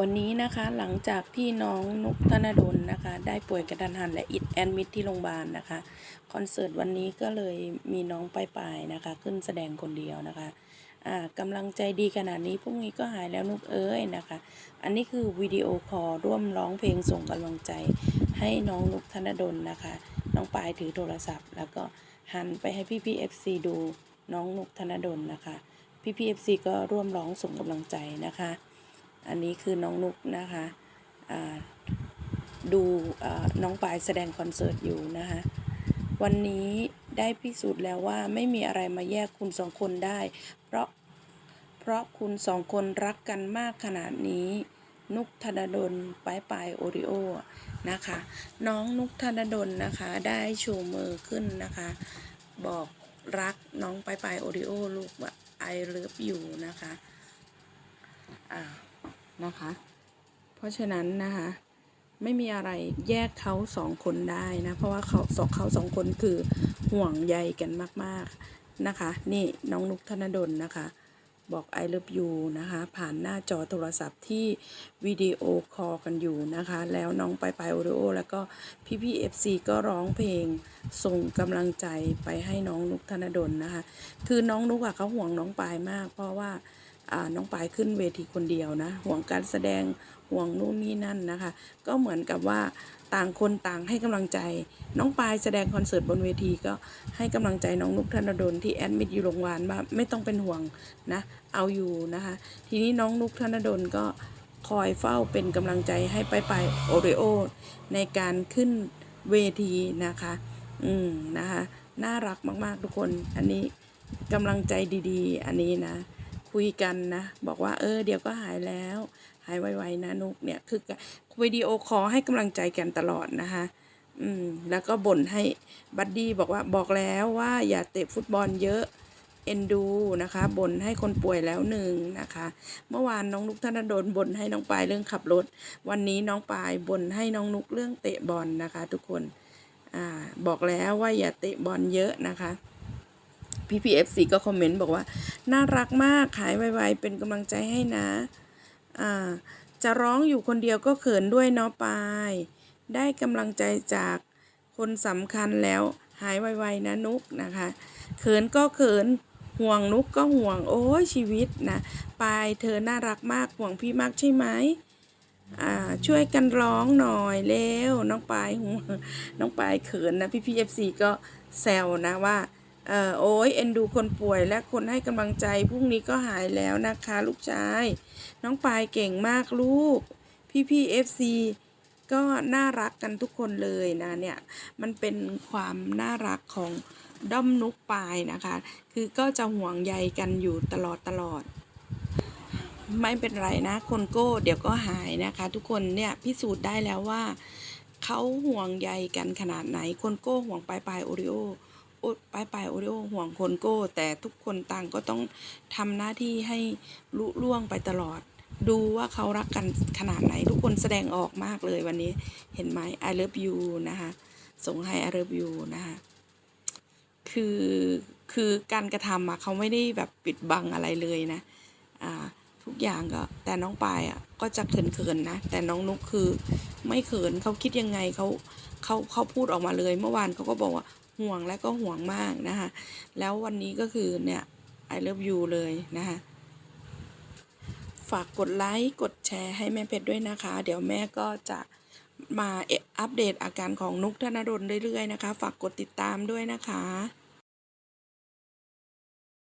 วันนี้นะคะหลังจากที่น้องนุกธนดลนะคะ ได้ป่วยกระทันหันและอิดแอนมิดที่โรงพยาบาลนะคะ คอนเสิร์ตวันนี้ก็เลยมีน้องปลายๆนะคะ ขึ้นแสดงคนเดียวนะคะอ่ากำลังใจดีขนาดนี้พรุ่งนี้ก็หายแล้วนุกเอ้ยนะคะ อันนี้คือวิดีโอคอลร่วมร้องเพลงส่งกำลังใจ ให้น้องนุกธนดลนะคะ น้องปายถือโทรศัพท์ แล้วก็หันไปให้พี่พีเอฟซีดูน้องนุกธนดลนะคะพี่พีเอฟซีก็ร่วมร้องส่งกำลังใจนะคะ อันนี้คือน้องนุกนะคะดูน้องปายแสดงคอนเสิร์ตอยู่นะคะวันนี้ได้พิสูจน์แล้วว่าไม่มีอะไรมาแยกคุณสองคนได้ เพราะเพราะคุณสองคนรักกันมากขนาดนี้ นุกธนดลปายปายโอริโอนะคะ น้องนุกธนดลนะคะได้ชูมือขึ้นนะคะ บอกรักน้องปายปายโอริโอลูกว่า I love you นะคะอ่า นะคะ เพราะฉะนั้นนะคะ ไม่มีอะไรแยกเขาสองคนได้นะ เพราะว่าเขาสองเขาสองคนคือห่วงใยกันมากๆนะคะ นี่น้องนุกธนดลนะคะบอก I love you นะคะ ผ่านหน้าจอโทรศัพท์ที่วิดีโอคอลกันอยู่นะคะ แล้วน้องไปไปโอริโอ แล้วก็พี่พี่เอฟซีก็ร้องเพลงส่งกำลังใจไปให้น้องนุกธนดลนะคะ คือน้องนุกอะเขาห่วงน้องปายมาก เพราะว่าอ่า น้องปายขึ้นเวทีคนเดียวนะ ห่วงการแสดงห่วงนู่นนี่นั่นนะคะ ก็เหมือนกับว่าต่างคนต่างให้กำลังใจ น้องปายแสดงคอนเสิร์ตบนเวทีก็ให้กำลังใจน้องนุกธนดลที่แอดมิดอยู่โรงพยาบาลว่าไม่ต้องเป็นห่วงนะ เอาอยู่นะคะ ทีนี้น้องนุกธนดลก็คอยเฝ้าเป็นกำลังใจให้ไปไปโอริโอในการขึ้นเวทีนะคะ อืมนะคะ น่ารักมากๆทุกคน อันนี้กำลังใจดีๆ อันนี้นะ คุยกันนะ บอกว่าเออเดี๋ยวก็หายแล้ว หายไวๆนะนุกเนี่ยคือวิดีโอคอลให้กำลังใจกันตลอดนะคะอืมแล้วก็บ่นให้บัดดี้บอกว่าบอกแล้วว่าอย่าเตะฟุตบอลเยอะเอ็นดูนะคะบ่นให้คนป่วยแล้วหนึ่งนะคะ เมื่อวานน้องนุกธนดลบ่นให้น้องปายเรื่องขับรถ วันนี้น้องปายบ่นให้น้องนุกเรื่องเตะบอลนะคะ ทุกคนอ่าบอกแล้วว่าอย่าเตะบอลเยอะนะคะ พี่พีเอฟซีก็คอมเมนต์บอกว่า น่ารักมากหายไวๆเป็นกำลังใจให้นะ อ่า จะร้องอยู่คนเดียวก็เขินด้วยเนาะปาย ได้กำลังใจจากคนสำคัญแล้วหายไวๆนะนุกนะคะ เขินก็เขินห่วงนุกก็ห่วงโอ้ยชีวิตนะปายเธอน่ารักมากห่วงพี่มากใช่ไหมอ่าช่วยกันร้องหน่อยเร็วน้องปายห่วงน้องปายเขินนะพี่พีเอฟซีก็แซวนะว่า เออโอ้ยเอ็นดูคนป่วยและคนให้กำลังใจพรุ่งนี้ก็หายแล้วนะคะ ลูกชาย น้องปายเก่งมากลูก พี่พี่เอฟซีก็น่ารักกันทุกคนเลยนะเนี่ยมันเป็นความน่ารักของด้อมนุกปายนะคะ คือก็จะห่วงใยกันอยู่ตลอดตลอด ไม่เป็นไรนะคนโก้เดี๋ยวก็หายนะคะ ทุกคนเนี่ยพิสูจน์ได้แล้วว่าเขาห่วงใยกันขนาดไหนคนโก้ห่วงปลายปลายโอริโอ ปลายปลายโอริโอห่วงคนโก้ แต่ทุกคนต่างก็ต้องทำหน้าที่ให้ลุล่วงไปตลอด ดูว่าเขารักกันขนาดไหน ทุกคนแสดงออกมากเลยวันนี้เห็นไหม I love you นะคะส่งให้ I love you นะคะคือคือการกระทำอะเขาไม่ได้แบบปิดบังอะไรเลยนะอ่าทุกอย่างก็แต่น้องปายอะก็จะเขินๆนะ แต่น้องนุกคือไม่เขินเขาคิดยังไงเขาเขาเขาพูดออกมาเลย เมื่อวานเขาก็บอกว่า ห่วงและก็ห่วงมากนะคะ แล้ววันนี้ก็คือเนี่ย I love you เลยนะคะ ฝากกดไลค์กดแชร์ให้แม่เพชรด้วยนะคะ เดี๋ยวแม่ก็จะมาอัปเดตอาการของนุกธนดลเรื่อยๆนะคะ ฝากกดติดตามด้วยนะคะ